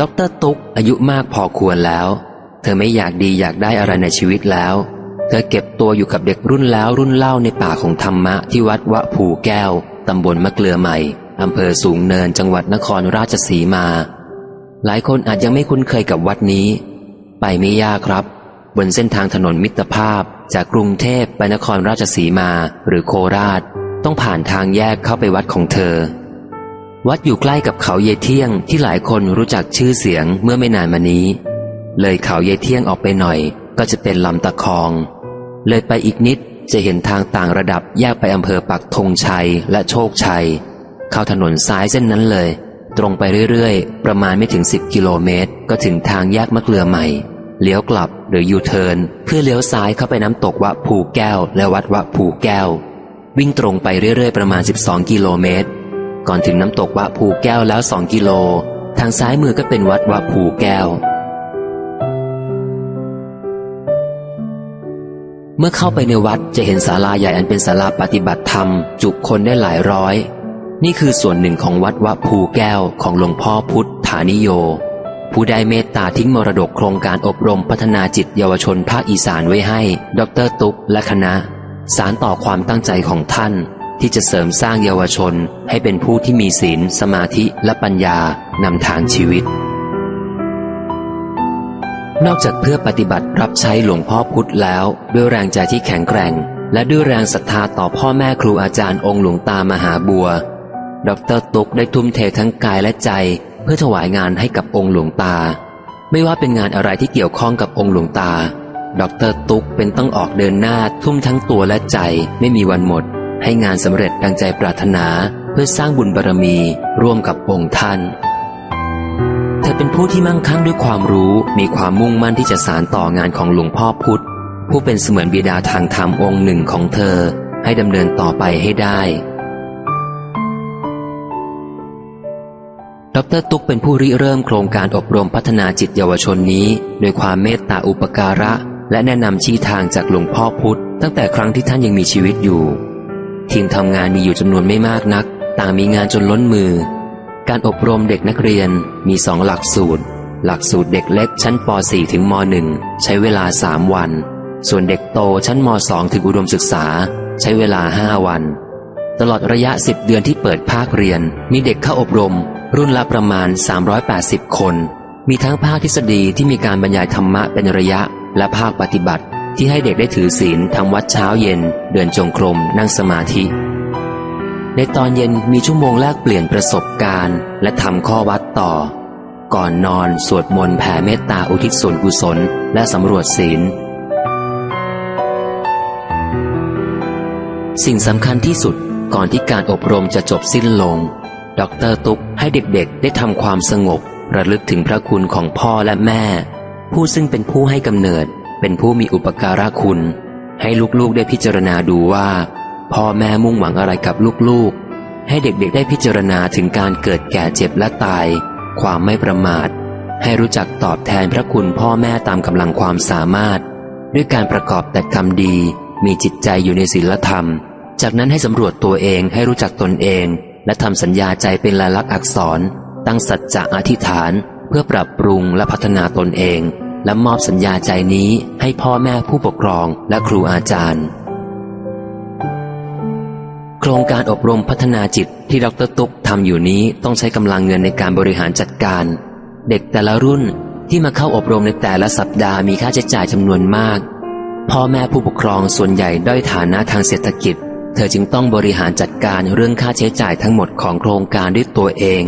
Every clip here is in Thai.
ดอกเตอรตุ๊กอายุมากพอควรแล้ว เธอไม่อยากดีอยากได้อะไรในชีวิตแล้ว เธอเก็บตัวอยู่กับเด็กรุ่นแล้วรุ่นเล่าในป่าของธรรมะที่วัดวะภูแก้ว ตำบลมะเกลือใหม่อำเภอสูงเนินจังหวัดนครราชสีมา หลายคนอาจยังไม่คุ้นเคยกับวัดนี้ ไปไม่ยากครับ บนเส้นทางถนนมิตรภาพจากกรุงเทพไปนครราชสีมาหรือโคราช ต้องผ่านทางแยกเข้าไปวัดของเธอ วัดอยู่ใกล้กับเขาเยเที่ยงที่หลายคนรู้จักชื่อเสียงเมื่อไม่นานมานี้ เลยเขาเยเที่ยงออกไปหน่อย ก็จะเป็นลำตะคอง เลยไปอีกนิดจะเห็นทางต่างระดับแยกไปอำเภอปักธงชัยและโชคชัย เข้าถนนซ้ายเส้นนั้นเลย ตรงไปเรื่อยๆ ประมาณไม่ถึง 10 กิโลเมตร ก็ถึงทางแยกมะเกลือใหม่ เลี้ยวกลับหรือยูเทิร์นเพื่อเลี้ยวซ้ายเข้าไปน้ำตกวะภูแก้ว และวัดวะภูแก้ว วิ่งตรงไปเรื่อยๆ ประมาณ 12 กิโลเมตร ก่อนถึงน้ำตกวะภูแก้วแล้ว2กิโล ทางซ้ายมือก็เป็นวัดวะภูแก้ว เมื่อเข้าไปในวัดจะเห็นศาลาใหญ่อันเป็นศาลาปฏิบัติธรรม จุคนได้หลายร้อย นี่คือส่วนหนึ่งของวัดวะภูแก้วของหลวงพ่อพุทธานิโย ผู้ได้เมตตาทิ้งมรดกโครงการอบรมพัฒนาจิตเยาวชนภาคอีสานไว้ให้ ดรตุ๊กและคณะ สารต่อความตั้งใจของท่าน ที่จะเสริมสร้างเยาวชนให้เป็นผู้ที่มีศีล สมาธิและปัญญานำทางชีวิต นอกจากเพื่อปฏิบัติรับใช้หลวงพ่อพุธแล้ว ด้วยแรงใจที่แข็งแกร่ง และด้วยแรงศรัทธาต่อพ่อแม่ครูอาจารย์องค์หลวงตามหาบัว ดรตุกได้ทุ่มเททั้งกายและใจ เพื่อถวายงานให้กับองค์หลวงตา ไม่ว่าเป็นงานอะไรที่เกี่ยวข้องกับองค์หลวงตาดรตุกเป็นต้องออกเดินหน้าทุ่มทั้งตัวและใจไม่มีวันหมด ให้งานสำเร็จดังใจปรารถนาเพื่อสร้างบุญบารมีร่วมกับองค์ท่าน เธอเป็นผู้ที่มั่งคั่งด้วยความรู้มีความมุ่งมั่นที่จะสานต่องานของหลวงพ่อพุธผู้เป็นเสมือนบิดาทางธรรมองค์หนึ่งของเธอให้ดำเนินต่อไปให้ได้ ดรตุ๊กเป็นผู้ริเริ่มโครงการอบรมพัฒนาจิตเยาวชนนี้ โดยความเมตตาอุปการะ และแนะนำชี้ทางจากหลวงพ่อพุธตั้งแต่ครั้งที่ท่านยังมีชีวิตอยู่ ทีมทำงานมีอยู่จำนวนไม่มากนัก ต่างมีงานจนล้นมือ การอบรมเด็กนักเรียนมีสองหลักสูตร หลักสูตรเด็กเล็กชั้นป .4 ถึงม .1 ใช้เวลา 3 วัน ส่วนเด็กโตชั้นม .2 ถึงอุดมศึกษา ใช้เวลา 5 วัน ตลอดระยะ 10 เดือนที่เปิดภาคเรียน มีเด็กเข้าอบรม รุ่นละประมาณ 380 คน มีทั้งภาคทฤษฎีที่มีการบรรยายธรรมะเป็นระยะและภาคปฏิบัติ ที่ให้เด็กได้ถือศีลทำวัดเช้าเย็น เดินจงกรมนั่งสมาธิ ในตอนเย็นมีชั่วโมงแลกเปลี่ยนประสบการณ์ และทำข้อวัดต่อ ก่อนนอนสวดมนต์แผ่เมตตาอุทิศส่วนกุศล และสำรวจศีล สิ่งสำคัญที่สุดก่อนที่การอบรมจะจบสิ้นลง ดรตุ๊กให้เด็กๆ ได้ทำความสงบ ระลึกถึงพระคุณของพ่อและแม่ ผู้ซึ่งเป็นผู้ให้กำเนิด เป็นผู้มีอุปการะคุณ ให้ลูกๆได้พิจารณาดูว่า พ่อแม่มุ่งหวังอะไรกับลูกๆ ให้เด็กๆได้พิจารณาถึงการเกิดแก่เจ็บและตาย ความไม่ประมาท ให้รู้จักตอบแทนพระคุณพ่อแม่ตามกำลังความสามารถ ด้วยการประกอบแต่กรรมดี มีจิตใจอยู่ในศีลธรรม จากนั้นให้สำรวจตัวเองให้รู้จักตนเอง และทำสัญญาใจเป็นลายลักษณ์อักษร ตั้งสัจจะอธิษฐาน เพื่อปรับปรุงและพัฒนาตนเอง และมอบสัญญาใจนี้ให้พ่อแม่ผู้ปกครองและครูอาจารย์ โครงการอบรมพัฒนาจิตที่ดรตุ๊กทำอยู่นี้ต้องใช้กำลังเงินในการบริหารจัดการ เด็กแต่ละรุ่นที่มาเข้าอบรมในแต่ละสัปดาห์มีค่าใช้จ่ายจำนวนมาก พ่อแม่ผู้ปกครองส่วนใหญ่ด้อยฐานะทางเศรษฐกิจ เธอจึงต้องบริหารจัดการเรื่องค่าใช้จ่ายทั้งหมดของโครงการด้วยตัวเอง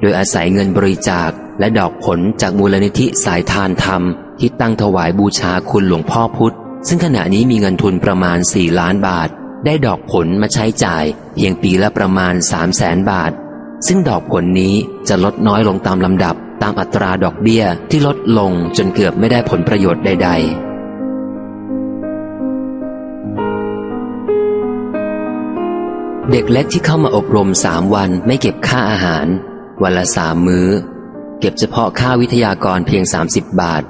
โดยอาศัยเงินบริจาค และดอกผลจากมูลนิธิสายทานธรรม ที่ตั้งถวายบูชาคุณหลวงพ่อพุธ ซึ่งขณะนี้มีเงินทุนประมาณ 4 ล้านบาท ได้ดอกผลมาใช้จ่ายเพียงปีละประมาณ 3 0 0แสนบาท ซึ่งดอกผลนี้จะลดน้อยลงตามลำดับ ตามอัตราดอกเบี้ยที่ลดลงจนเกือบไม่ได้ผลประโยชน์ใด ๆเด็กเล็กที่เข้ามาอบรมสามวันไม่เก็บค่าอาหาร วันละสามมื้อ เก็บเฉพาะค่าวิทยากรเพียง 30 บาท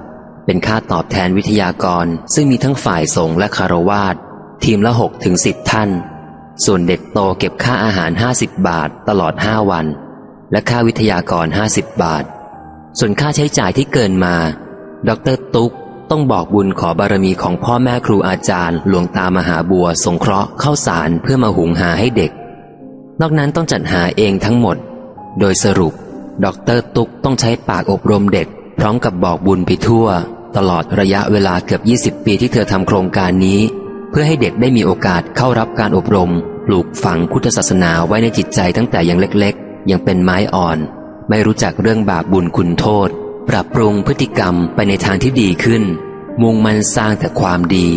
เป็นค่าตอบแทนวิทยากรซึ่งมีทั้งฝ่ายสงฆ์และคารวาสทีมละ6ถึง10 ท่าน ส่วนเด็กโตเก็บค่าอาหาร 50 บาทตลอด 5 วัน และค่าวิทยากร 50 บาท ส่วนค่าใช้จ่ายที่เกินมา ดรตุ๊กต้องบอกบุญขอบารมีของพ่อแม่ครูอาจารย์ หลวงตามหาบัว สงเคราะห์เข้าสารเพื่อมาหุงหาให้เด็ก นอกนั้นต้องจัดหาเองทั้งหมด โดยสรุป ดอกเตอร์ตุ๊กต้องใช้ปากอบรมเด็ก พร้อมกับบอกบุญไปทั่ว ตลอดระยะเวลาเกือบ 20 ปีที่เธอทำโครงการนี้ เพื่อให้เด็กได้มีโอกาสเข้ารับการอบรม ปลูกฝังพุทธศาสนาไว้ในจิตใจตั้งแต่ยังเล็กๆ ยังเป็นไม้อ่อน ไม่รู้จักเรื่องบาปบุญคุณโทษ ปรับปรุงพฤติกรรมไปในทางที่ดีขึ้น มุ่งมันสร้างแต่ความดี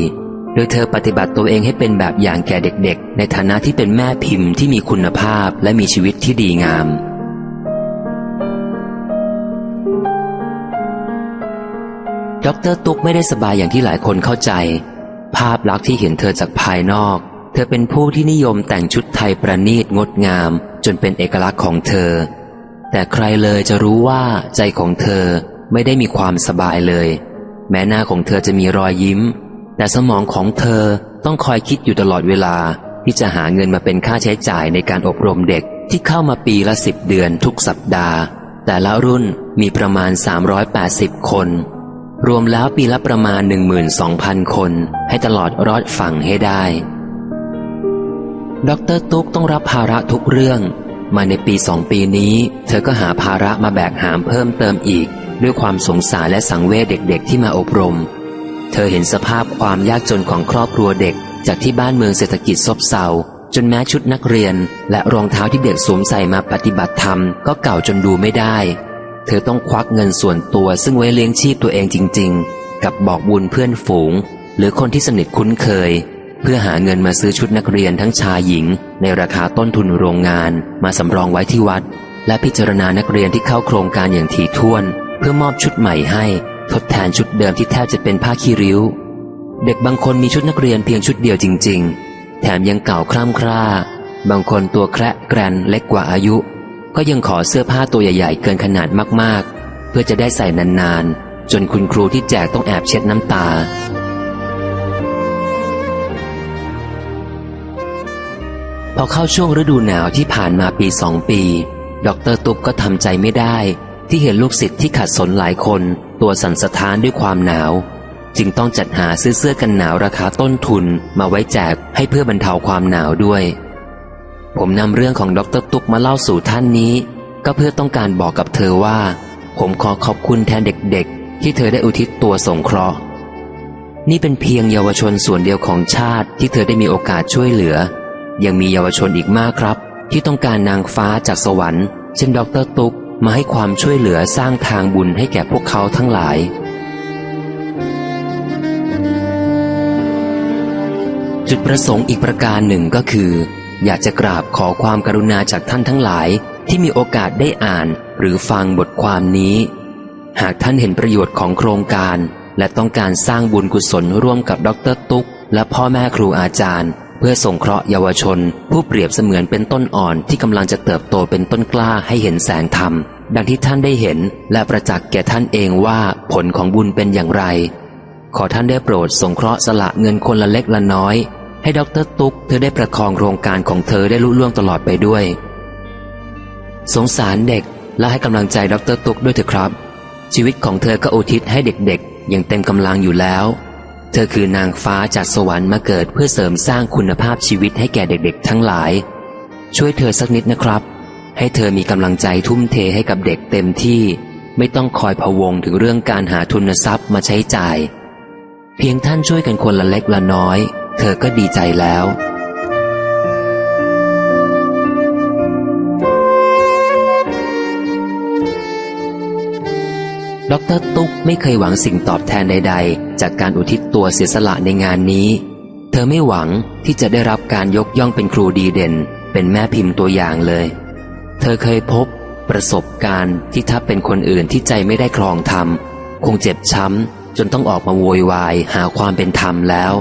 โดยเธอปฏิบัติตัวเองให้เป็นแบบอย่างแก่เด็กๆ ในฐานะที่เป็นแม่พิมพ์ที่มีคุณภาพและมีชีวิตที่ดีงาม ดรตุ๊กไม่ได้สบายอย่างที่หลายคนเข้าใจ ภาพลักษณ์ที่เห็นเธอจากภายนอก เธอเป็นผู้ที่นิยมแต่งชุดไทยประณีตงดงาม จนเป็นเอกลักษณ์ของเธอ แต่ใครเลยจะรู้ว่าใจของเธอไม่ได้มีความสบายเลย แม้หน้าของเธอจะมีรอยยิ้ม แต่สมองของเธอต้องคอยคิดอยู่ตลอดเวลาที่จะหาเงินมาเป็นค่าใช้จ่ายในการอบรมเด็กที่เข้ามาปีละสิบเดือนทุกสัปดาห์ แต่ละรุ่นมีประมาณ 380 คน รวมแล้วปีละประมาณ 12,000 คนให้ตลอดรอดฝั่งให้ได้ ดรตุ๊กต้องรับภาระทุกเรื่อง มาในปีสองปีนี้ เธอก็หาภาระมาแบกหามเพิ่มเติมอีก ด้วยความสงสารและสังเวชเด็กๆ ที่มาอบรม เธอเห็นสภาพความยากจนของครอบครัวเด็ก จากที่บ้านเมืองเศรษฐกิจซบเซาจนแม้ชุดนักเรียน และรองเท้าที่เด็กสวมใส่มาปฏิบัติธรรมก็เก่าจนดูไม่ได้ เธอต้องควักเงินส่วนตัวซึ่งไว้เลี้ยงชีพตัวเองจริง ๆ กับบอกบุญเพื่อนฝูง หรือคนที่สนิทคุ้นเคย เพื่อหาเงินมาซื้อชุดนักเรียนทั้งชายหญิง ในราคาต้นทุนโรงงาน มาสำรองไว้ที่วัด และพิจารณานักเรียนที่เข้าโครงการอย่างถี่ถ้วน เพื่อมอบชุดใหม่ให้ ทดแทนชุดเดิมที่แทบจะเป็นผ้าขี้ริ้ว เด็กบางคนมีชุดนักเรียนเพียงชุดเดียวจริง ๆ แถมยังเก่าคร่ำคร่า บางคนตัวแคระแกรนเล็กกว่าอายุ ก็ยังขอเสื้อผ้าตัวใหญ่ ๆ เกินขนาดมากๆ เพื่อจะได้ใส่นานๆ จนคุณครูที่แจกต้องแอบเช็ดน้ำตา พอเข้าช่วงฤดูหนาวที่ผ่านมาปีสองปี ดรตุ๊กก็ทำใจไม่ได้ ที่เห็นลูกศิษย์ที่ขัดสนหลายคน ตัวสั่นสะท้านด้วยความหนาว จึงต้องจัดหาซื้อเสื้อกันหนาวราคาต้นทุนมาไว้แจกให้เพื่อบรรเทาความหนาวด้วย ผมนำเรื่องของดรตุ๊กมาเล่าสู่ท่านนี้ ก็เพื่อต้องการบอกกับเธอว่า ผมขอขอบคุณแทนเด็กๆ ที่เธอได้อุทิศตัวสงเคราะห์ นี่เป็นเพียงเยาวชนส่วนเดียวของชาติที่เธอได้มีโอกาสช่วยเหลือ ยังมีเยาวชนอีกมากครับ ที่ต้องการนางฟ้าจากสวรรค์ เช่นดรตุ๊กมาให้ความช่วยเหลือสร้างทางบุญให้แก่พวกเขาทั้งหลายจุดประสงค์อีกประการหนึ่งก็คือ อยากจะกราบขอความกรุณาจากท่านทั้งหลายที่มีโอกาสได้อ่านหรือฟังบทความนี้ หากท่านเห็นประโยชน์ของโครงการ และต้องการสร้างบุญกุศลร่วมกับดรตุ๊ก และพ่อแม่ครูอาจารย์ เพื่อส่งเคราะห์เยาวชน ผู้เปรียบเสมือนเป็นต้นอ่อนที่กำลังจะเติบโตเป็นต้นกล้าให้เห็นแสงธรรม ดังที่ท่านได้เห็นและประจักษ์แก่ท่านเองว่าผลของบุญเป็นอย่างไร ขอท่านได้โปรดสงเคราะห์สละเงินคนละเล็กละน้อย ให้ดรตุ๊กเธอได้ประคองโครงการของเธอได้ลุล่วงตลอดไปด้วย สงสารเด็กและให้กำลังใจดรตุ๊กด้วยเถอะครับ ชีวิตของเธอก็อุทิศให้เด็กๆ อย่างเต็มกำลังอยู่แล้ว เธอคือนางฟ้าจากสวรรค์มาเกิดเพื่อเสริมสร้างคุณภาพชีวิตให้แก่เด็กๆ ทั้งหลาย ช่วยเธอสักนิดนะครับ ให้เธอมีกำลังใจทุ่มเทให้กับเด็กเต็มที่ ไม่ต้องคอยพะวงถึงเรื่องการหาทุนทรัพย์มาใช้จ่าย เพียงท่านช่วยกันคนละเล็กละน้อย เธอก็ดีใจแล้ว ดรตุ๊กไม่เคยหวังสิ่งตอบแทนใด ๆ จากการอุทิศตัวเสียสละในงานนี้ เธอไม่หวังที่จะได้รับการยกย่องเป็นครูดีเด่น เป็นแม่พิมพ์ตัวอย่างเลย เธอเคยพบ ประสบการณ์ที่ถ้าเป็นคนอื่นที่ใจไม่ได้ครองธรรม คงเจ็บช้ำจนต้องออกมาโวยวายหาความเป็นธรรมแล้ว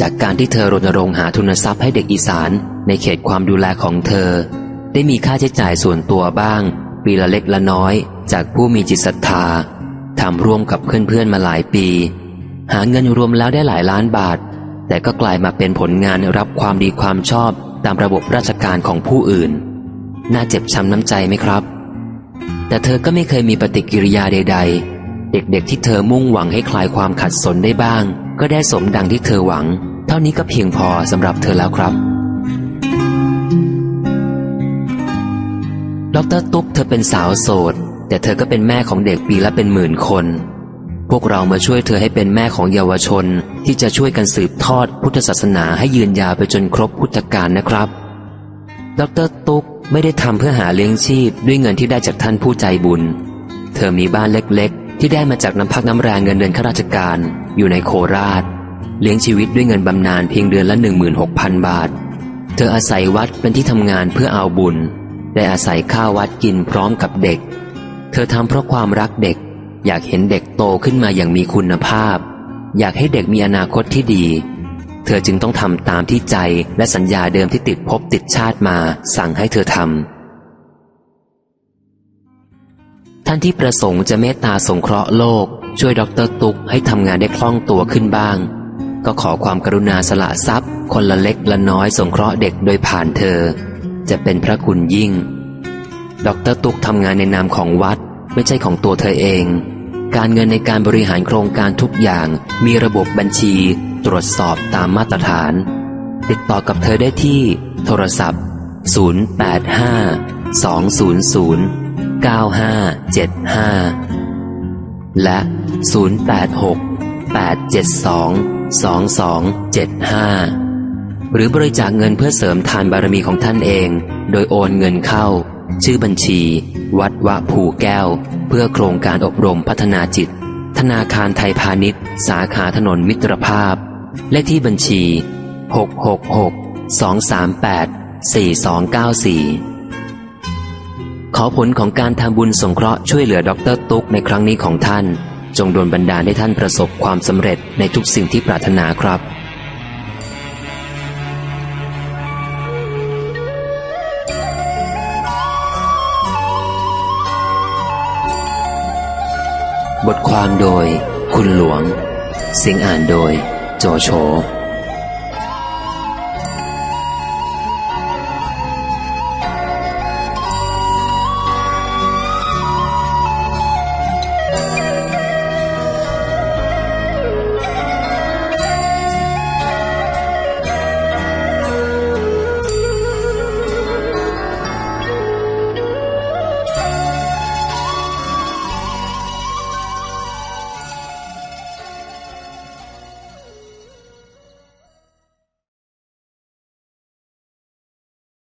จากการที่เธอรณรงค์หาทุนทรัพย์ให้เด็กอีสานในเขตความดูแลของเธอ ได้มีค่าใช้จ่ายส่วนตัวบ้าง ปีละเล็กละน้อยจากผู้มีจิตศรัทธาทำร่วมกับเพื่อนๆมาหลายปี หาเงินรวมแล้วได้หลายล้านบาท แต่ก็กลายมาเป็นผลงานรับความดีความชอบตามระบบราชการของผู้อื่น น่าเจ็บช้ำน้ำใจไหมครับ แต่เธอก็ไม่เคยมีปฏิกิริยาใด ๆ เด็กๆที่เธอมุ่งหวังให้คลายความขัดสนได้บ้าง ก็ได้สมดังที่เธอหวัง เท่านี้ก็เพียงพอสำหรับเธอแล้วครับ ดรตุ๊กเธอเป็นสาวโสด แต่เธอก็เป็นแม่ของเด็กปีละเป็นหมื่นคน พวกเรามาช่วยเธอให้เป็นแม่ของเยาวชน ที่จะช่วยกันสืบทอดพุทธศาสนาให้ยืนยาวไปจนครบพุทธกาลนะครับ ดรตุ๊กไม่ได้ทำเพื่อหาเลี้ยงชีพด้วยเงินที่ได้จากท่านผู้ใจบุญ เธอมีบ้านเล็กๆ ที่ได้มาจากน้ำพักน้ำแรงเงินเดือนข้าราชการ อยู่ในโคราช เลี้ยงชีวิตด้วยเงินบำนาญเพียงเดือนละ 16,000 บาท เธออาศัยวัดเป็นที่ทำงานเพื่อเอาบุญ ได้อาศัยข้าววัดกินพร้อมกับเด็ก เธอทำเพราะความรักเด็ก อยากเห็นเด็กโตขึ้นมาอย่างมีคุณภาพ อยากให้เด็กมีอนาคตที่ดี เธอจึงต้องทำตามที่ใจและสัญญาเดิมที่ติดภพติดชาติมา สั่งให้เธอทำ ท่านที่ประสงค์จะเมตตาสงเคราะห์โลก ช่วยดรตุกให้ทำงานได้คล่องตัวขึ้นบ้าง ก็ขอความกรุณาสละทรัพย์ คนละเล็กละน้อยสงเคราะห์เด็กโดยผ่านเธอ จะเป็นพระคุณยิ่ง ดรตุกทำงานในนามของวัดไม่ใช่ของตัวเธอเอง การเงินในการบริหารโครงการทุกอย่างมีระบบบัญชี ตรวจสอบตามมาตรฐาน ติดต่อกับเธอได้ที่ โทรศัพท์ 085 200 9575 และ 086 872 2275 หรือบริจาคเงินเพื่อเสริมทานบารมีของท่านเอง โดยโอนเงินเข้า ชื่อบัญชี วัดวะผูแก้ว เพื่อโครงการอบรมพัฒนาจิต ธนาคารไทยพาณิชย์ สาขาถนนมิตรภาพ เลขที่บัญชี 666 238 4294 ขอผลของการทำบุญสงเคราะห์ช่วยเหลือดรตุ๊กในครั้งนี้ของท่าน จงโดนบันดาลให้ท่านประสบความสำเร็จในทุกสิ่งที่ปรารถนาครับบทความโดย คุณหลวง เสียงอ่านโดย โจโฉ